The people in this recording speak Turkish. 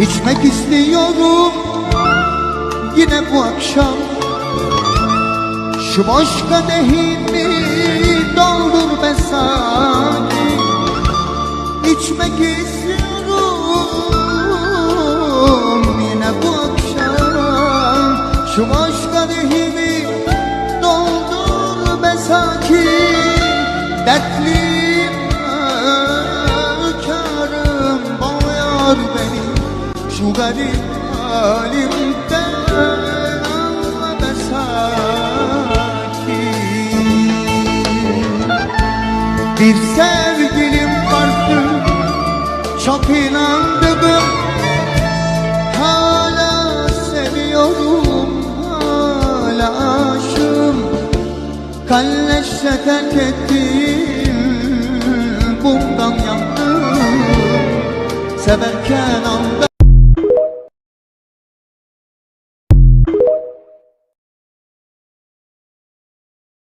İçmek istiyorum. Yine bu akşam. Şu boş kadehimi doldur be sani İçmek istiyorum yine bu akşam. Şu boş kadehimi doldur be sakin Dertliyim Şu garip halimden anla be sakin Bir sevgilim vardı çok inandığım Hala seviyorum hala aşığım. Kalleşle terk ettim bundan yandım. Severken anda